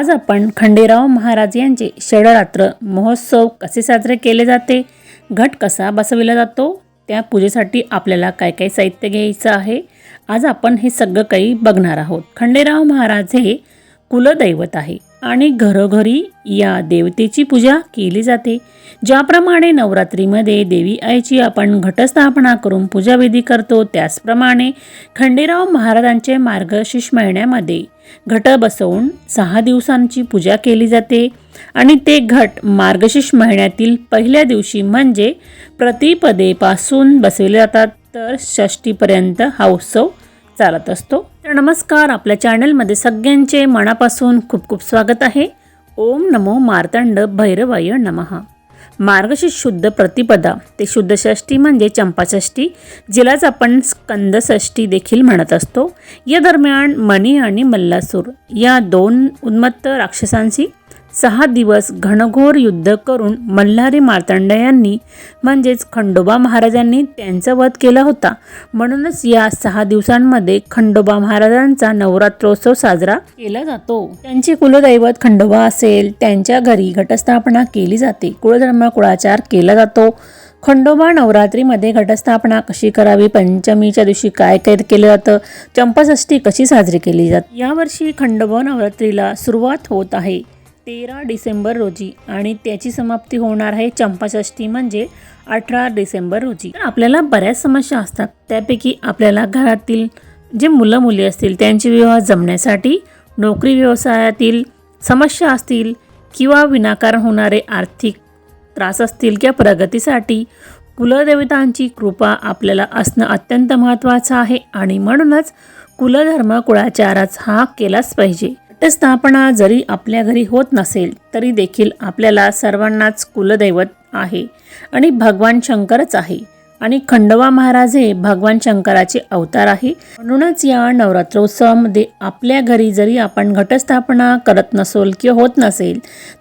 आज आपण खंडेराव महाराज यांचे षडरात्र महोत्सव कसे साजरे केले जाते घट कसा बसविला जातो त्या पूजेसाठी आपल्याला काय काय साहित्य घ्यायचं आहे आज आपण हे सगळं काही बघणार आहोत. खंडेराव महाराज हे कुलदैवत आहे आणि घरोघरी या देवतेची पूजा केली जाते ज्याप्रमाणे नवरात्रीमध्ये देवी आईची आपण घटस्थापना करून पूजाविधी करतो त्याचप्रमाणे खंडेराव महाराजांचे मार्गशीर्ष महिन्यामध्ये घट बसवून सहा दिवसांची पूजा केली जाते आणि ते घट मार्गशीर्ष महिन्यातील पहिल्या दिवशी म्हणजे प्रतिपदेपासून बसवले जातात. तर षष्टीपर्यंत हा उत्सव चालत असतो. तर नमस्कार आपल्या चॅनलमध्ये सगळ्यांचे मनापासून खूप खूप स्वागत आहे. ओम नमो मार्तंड भैरवाय नमः. मार्गशीर्ष शुद्ध प्रतिपदा. ते शुद्ध षष्टी म्हणजे चंपाषष्ठी जिलाच आपण स्कंदषष्ठी देखील म्हणत असतो. या दरम्यान मणी आणि मल्लासूर या दोन उन्मत्त राक्षसांशी सहा दिवस घनघोर युद्ध करून मल्हारी मार्तंड यांनी म्हणजेच खंडोबा महाराजांनी त्यांचा वध केला होता. म्हणूनच या सहा दिवसांमध्ये खंडोबा महाराजांचा नवरात्रोत्सव साजरा केला जातो. त्यांचे कुलदैवत खंडोबा असेल त्यांच्या घरी घटस्थापना केली जाते. कुळधर्म कुळाचार केला जातो. खंडोबा नवरात्रीमध्ये घटस्थापना कशी करावी पंचमीच्या दिवशी काय काय केलं जातं चंपाषष्ठी कशी साजरी केली जाते यावर्षी खंडोबा नवरात्रीला सुरुवात होत आहे. तेरा डिसेंबर रोजी आणि त्याची समाप्ती होणार आहे चंपाषष्ठी म्हणजे अठरा डिसेंबर रोजी. तर आपल्याला बऱ्याच समस्या असतात. त्यापैकी आपल्याला घरातील जे मुलं मुली असतील त्यांचे विवाह जमण्यासाठी नोकरी व्यवसायातील समस्या असतील किंवा विनाकारण होणारे आर्थिक त्रास असतील किंवा प्रगतीसाठी कुलदेवतांची कृपा आपल्याला असणं अत्यंत महत्त्वाचं आहे आणि म्हणूनच कुलधर्म कुळाचाराच हा केलाच पाहिजे. घटस्थापना जरी आपल्या घरी होत नसेल तरी देखील आपल्याला सर्वांनाच कुलदैवत आहे आणि भगवान शंकरच आहे. आणि खंडवा महाराज हे भगवान शंकराचे अवतार आहे. म्हणूनच या नवरात्रोत्सवामध्ये आपल्या घरी जरी आपण घटस्थापना करत नसोल किंवा होत नसेल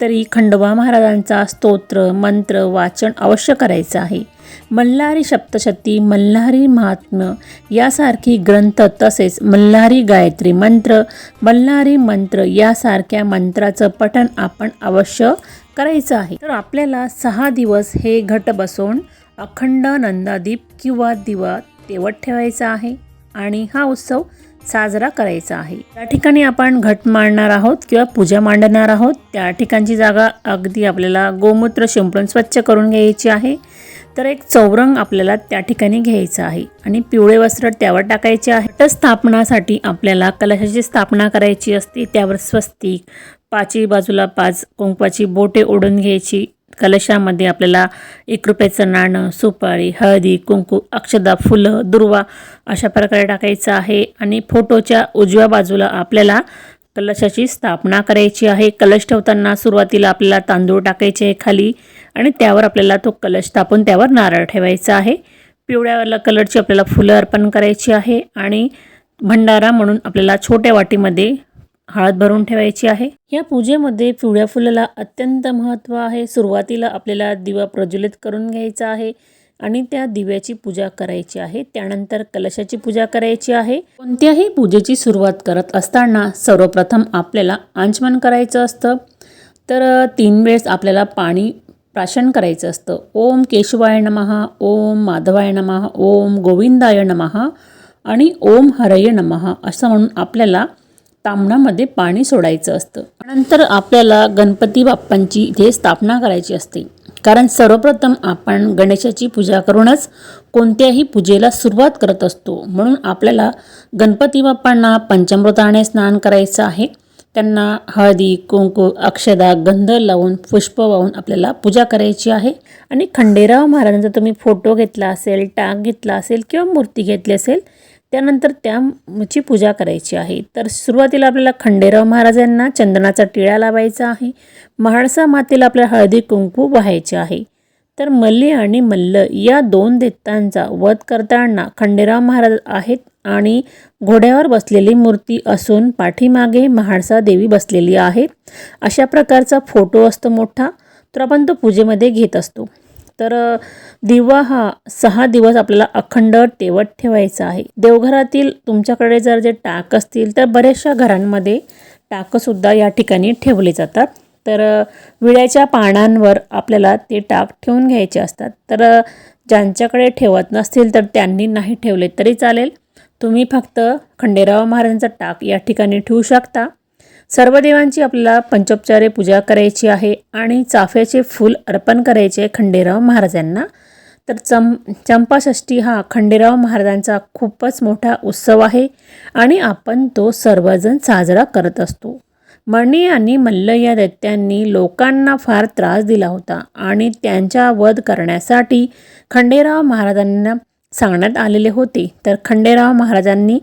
तरी खंडोबा महाराजांचा स्तोत्र मंत्र वाचन अवश्य करायचं आहे. मल्हारी सप्तशती मल्हारी महात्म्य यासारखी ग्रंथ तसेच मल्हारी गायत्री मंत्र मल्हारी मंत्र यासारख्या मंत्राचं पठण आपण अवश्य करायचं आहे. तर आपल्याला सहा दिवस हे घट बसवून अखंड नंदादीप किंवा दिवा तेवत ठेवायचा आहे आणि हा उत्सव साजरा करायचा आहे. त्या ठिकाणी आपण घट मांडणार आहोत किंवा पूजा मांडणार आहोत त्या ठिकाणची जागा अगदी आपल्याला गोमूत्र शिंपडून स्वच्छ करून घ्यायची आहे. तर एक चौरंग आपल्याला त्या ठिकाणी घ्यायचं आहे. आणि पिवळे वस्त्र त्यावर टाकायचे आहे. स्थापनासाठी आपल्याला कलशाची स्थापना करायची असते. त्यावर स्वस्तिक पाचही बाजूला पाच कुंकवाची बोटे ओढून घ्यायची. कलशामध्ये आपल्याला एक रुपयाचं नाणं सुपारी हळदी कुंकू अक्षदा फुलं दुर्वा अशा प्रकारे टाकायचं आहे. आणि फोटोच्या उजव्या बाजूला आपल्याला कलशाची स्थापना करायची आहे. कलश ठेवताना सुरुवातीला आपल्याला तांदूळ टाकायचे आहे खाली आणि त्यावर आपल्याला तो कलश तापून त्यावर नारळ ठेवायचा आहे. पिवळ्या कलरची आपल्याला फुलं अर्पण करायची आहे आणि भंडारा म्हणून आपल्याला छोट्या वाटीमध्ये हळद भरून ठेवायची आहे. या पूजेमध्ये पिवळ्या फुलाला अत्यंत महत्त्व आहे. सुरुवातीला आपल्याला दिवा प्रज्वलित करून घ्यायचा आहे. आणि त्या दिव्याची पूजा करायची आहे. त्यानंतर कलशाची पूजा करायची आहे. कोणत्याही पूजेची सुरुवात करत असताना सर्वप्रथम आपल्याला आंचमन करायचं असतं. तर तीन वेळेस आपल्याला पाणी प्राशन करायचं असतं. ओम केशवाय नमहा ओम माधवाय नमः ओम गोविंदाय नमः आणि ओम हरय नमः असं म्हणून आपल्याला तांबणामध्ये पाणी सोडायचं असतं. नंतर आपल्याला गणपती बाप्पांची इथे स्थापना करायची असते. कारण सर्वप्रथम आपण गणेशाची पूजा करूनच कोणत्याही पूजेला सुरुवात करत असतो. म्हणून आपल्याला गणपती बाप्पांना पंचामृताने स्नान करायचं आहे. त्यांना हळदी कुंकू अक्षदा गंध लावून पुष्प वाहून आपल्याला पूजा करायची आहे. आणि खंडेराव महाराजांचा तुम्ही फोटो घेतला असेल टाक घेतला असेल किंवा मूर्ती घेतली असेल त्यानंतर त्याची पूजा करायची आहे. तर सुरुवातीला आपल्याला खंडेराव महाराजांना चंदनाचा टिळा लावायचा आहे. महाळसा मातेला आपल्या हळदी कुंकू व्हायचे आहे. तर मल्ली आणि मल्ल या दोन देत्तांचा वध करताना खंडेराव महाराज आहेत आणि घोड्यावर बसलेली मूर्ती असून पाठीमागे महाळसा देवी बसलेली आहे. अशा प्रकारचा फोटो असतो मोठा. तर आपण तो पूजेमध्ये घेत असतो. तर दिवा हा सहा दिवस आपल्याला अखंड तेवत ठेवायचा आहे. देवघरातील तुमच्याकडे जर जे टाक असतील तर बऱ्याचशा घरांमध्ये टाकंसुद्धा या ठिकाणी ठेवले जातात. तर विड्याच्या पानांवर आपल्याला ते टाक ठेवून घ्यायचे असतात. तर ज्यांच्याकडे ठेवत नसतील तर त्यांनी नाही ठेवले तरी चालेल. तुम्ही फक्त खंडेराव महाराजांचा टाक या ठिकाणी ठेवू शकता. सर्व देवांची आपल्याला पंचोपचारे पूजा करायची आहे आणि चाफ्याचे फूल अर्पण करायचे खंडेराव महाराजांना. तर चं चंपाषष्ठी हा खंडेराव महाराजांचा खूपच मोठा उत्सव आहे आणि आपण तो सर्वजण साजरा करत असतो. मणी आणि मल्ल या दैत्यांनी लोकांना फार त्रास दिला होता आणि त्यांचा वध करण्यासाठी खंडेराव महाराजांना सांगण्यात आलेले होते. तर खंडेराव महाराजांनी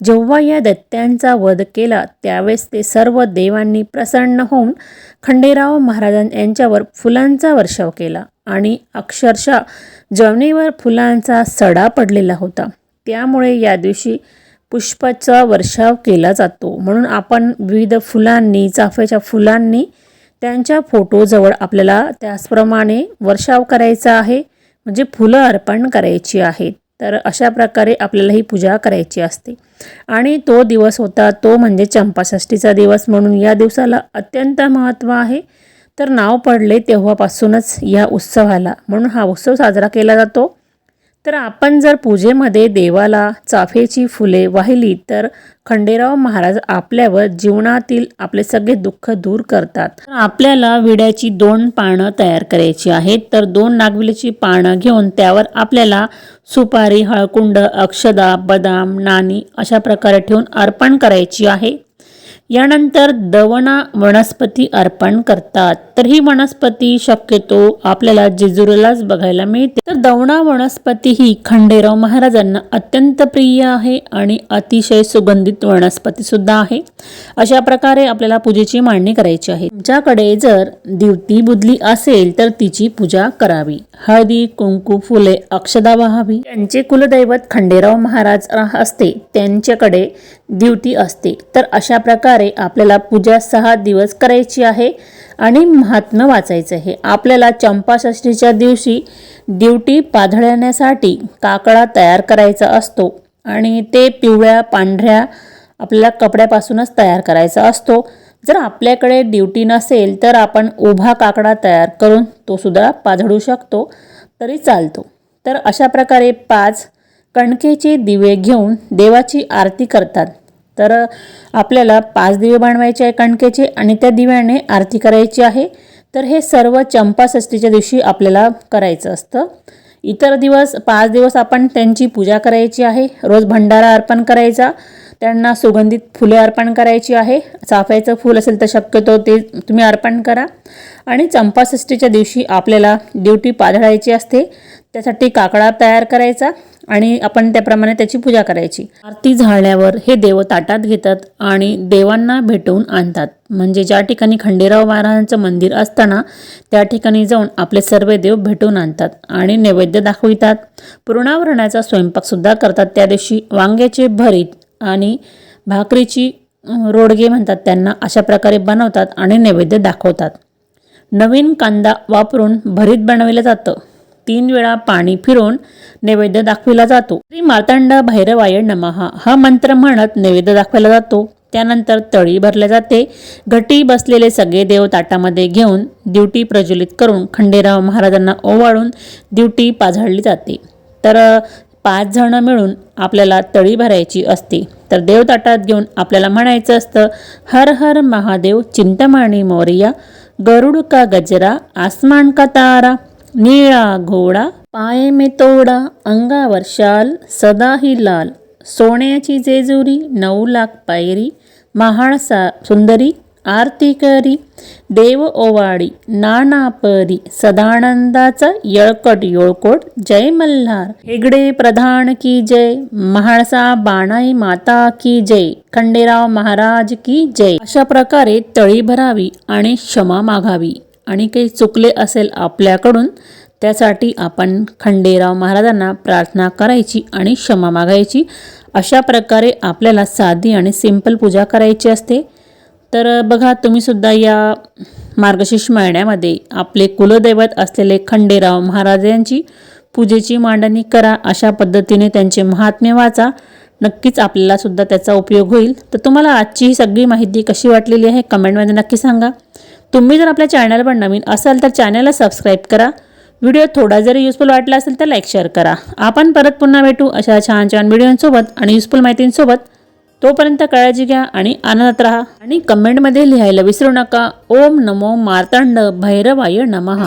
जेव्हा या दैत्यांचा वध केला त्यावेळेस ते सर्व देवांनी प्रसन्न होऊन खंडेराव महाराजां यांच्यावर फुलांचा वर्षाव केला आणि अक्षरशः जमिनीवर फुलांचा सडा पडलेला होता. त्यामुळे या दिवशी पुष्पाचा वर्षाव केला जातो. म्हणून आपण विविध फुलांनी चाफ्याच्या फुलांनी त्यांच्या फोटोजवळ आपल्याला त्याचप्रमाणे वर्षाव करायचा आहे म्हणजे फुलं अर्पण करायची आहेत. तर अशा प्रकारे आपल्याला ही पूजा करायची असते. आणि तो दिवस होता तो म्हणजे चंपाषष्ठीचा दिवस म्हणून या दिवसाला अत्यंत महत्त्व आहे. तर नाव पडले तेव्हापासूनच या उत्सवाला म्हणून हा उत्सव साजरा केला जातो. तर आपण जर पूजेमध्ये देवाला चाफेची फुले वाहिली तर खंडेराव महाराज आपल्यावर जीवनातील आपले सगळे दुःख दूर करतात. तर आपल्याला विड्याची दोन पानं तयार करायची आहेत तर दोन नागविलेची पानं घेऊन त्यावर आपल्याला सुपारी हळकुंड अक्षदा बदाम नाणी अशा प्रकारे ठेवून अर्पण करायची आहे. यानंतर दवना वनस्पती अर्पण करतात. तर ही वनस्पती शक्यतो आपल्याला जेजुरीलाच बघायला मिळते. तर दवणा वनस्पती ही खंडेराव महाराजांना अत्यंत प्रिय आहे आणि अतिशय सुगंधित वनस्पती सुद्धा आहे. अशा प्रकारे आपल्याला पूजेची मांडणी करायची आहे. तुमच्याकडे जर दिवती बुदली असेल तर तिची पूजा करावी. हळदी कुंकू फुले अक्षदा व्हावी. त्यांचे कुलदैवत खंडेराव महाराज असते त्यांच्याकडे दिवती असते. तर अशा प्रकारे आपल्याला पूजा सहा दिवस करायची आहे. आणि महात्म्य वाचायचं आहे. आपल्याला चंपाषष्ठीच्या दिवशी दिवटी पाधळण्यासाठी काकडा तयार करायचा असतो आणि ते पिवळ्या पांढऱ्या आपल्याला कपड्यापासूनच तयार करायचा असतो. जर आपल्याकडे ड्युटी नसेल तर आपण उभा काकडा तयार करून तो सुद्धा पाझडू शकतो तरी चालतो. तर अशा प्रकारे पाच कणकेचे दिवे घेऊन देवाची आरती करतात. तर आपल्याला पाच दिवे बनवायचे आहे कणकेचे आणि त्या दिव्याने आरती करायची आहे. तर हे सर्व चंपाषष्ठीच्या दिवशी आपल्याला करायचं असतं. इतर दिवस पाच दिवस आपण त्यांची पूजा करायची आहे. रोज भंडारा अर्पण करायचा. त्यांना सुगंधित फुले अर्पण करायची आहे. चाफ्याचं फूल असेल तर शक्यतो ते तुम्ही अर्पण करा. आणि चंपाषष्ठीच्या दिवशी आपल्याला ड्युटी पाधळायची असते. त्यासाठी काकडा तयार करायचा आणि आपण त्याप्रमाणे त्याची पूजा करायची. आरती झाल्यावर हे देव ताटात घेतात आणि देवांना भेटवून आणतात. म्हणजे ज्या ठिकाणी खंडेराव महाराजांचं मंदिर असताना त्या ठिकाणी जाऊन आपले सर्व देव भेटून आणतात आणि नैवेद्य दाखवितात. पूर्णावरणाचा स्वयंपाकसुद्धा करतात. त्या दिवशी वांग्याचे भरीत आणि भाकरीची रोडगे म्हणतात त्यांना अशा प्रकारे बनवतात आणि नैवेद्य दाखवतात. नवीन कांदा वापरून भरीत बनवलं जातं. तीन वेळा पाणी फिरून नैवेद्य दाखविला जातो. श्री मार्तंड भैरवाय नमहा. हा मंत्र म्हणत नैवेद्य दाखवला जातो. त्यानंतर तळी भरल्या जाते. घटी बसलेले सगळे देव ताटामध्ये घेऊन ड्युटी प्रज्वलित करून खंडेराव महाराजांना ओवाळून ड्युटी पाझळली जाते. तर पाच जणं मिळून आपल्याला तळी भरायची असते. तर देव ताटात घेऊन आपल्याला म्हणायचं असतं हर हर महादेव चिंतमाणी मोरिया गरुड का गजरा आसमान का तारा? निळा घोडा पाय मे तोडा अंगावर शाल सदाही लाल. सोन्याची जेजुरी नऊ लाख पायरी महाळ सा सुंदरी आरती करी देव ओवाडी नाना परी सदानंदाचा यळकट योळकोट जय मल्हार. हेगडे प्रधान की जय महाळसा बाणाई माता की जय खंडेराव महाराज की जय. अशा प्रकारे तळी भरावी आणि क्षमा मागावी. आणि काही चुकले असेल आपल्याकडून त्यासाठी आपण खंडेराव महाराजांना प्रार्थना करायची आणि क्षमा मागायची. अशा प्रकारे आपल्याला साधी आणि सिंपल पूजा करायची असते. तर बघा तुम्हीसुद्धा या मार्गशीर्ष महिन्यामध्ये आपले कुलदैवत असलेले खंडेराव महाराज यांची पूजेची मांडणी करा. अशा पद्धतीने त्यांचे महात्म्य वाचा. नक्कीच आपल्याला सुद्धा त्याचा उपयोग होईल. तर तुम्हाला आजची ही सगळी माहिती कशी वाटलेली आहे कमेंटमध्ये नक्की सांगा. तुम्ही जर आपल्या चॅनलवर नवीन असाल तर चॅनलला सबस्क्राईब करा. व्हिडिओ थोडा जरी युजफुल वाटला असेल तर लाईक शेअर करा. आपण परत पुन्हा भेटू अशा छान छान व्हिडिओंसोबत आणि युजफुल माहितींसोबत. तोपर्यंत काळजी घ्या आणि आनंदात राहा. आणि कमेंटमध्ये लिहायला विसरू नका. ओम नमो मार्तंड भैरवाय नमः.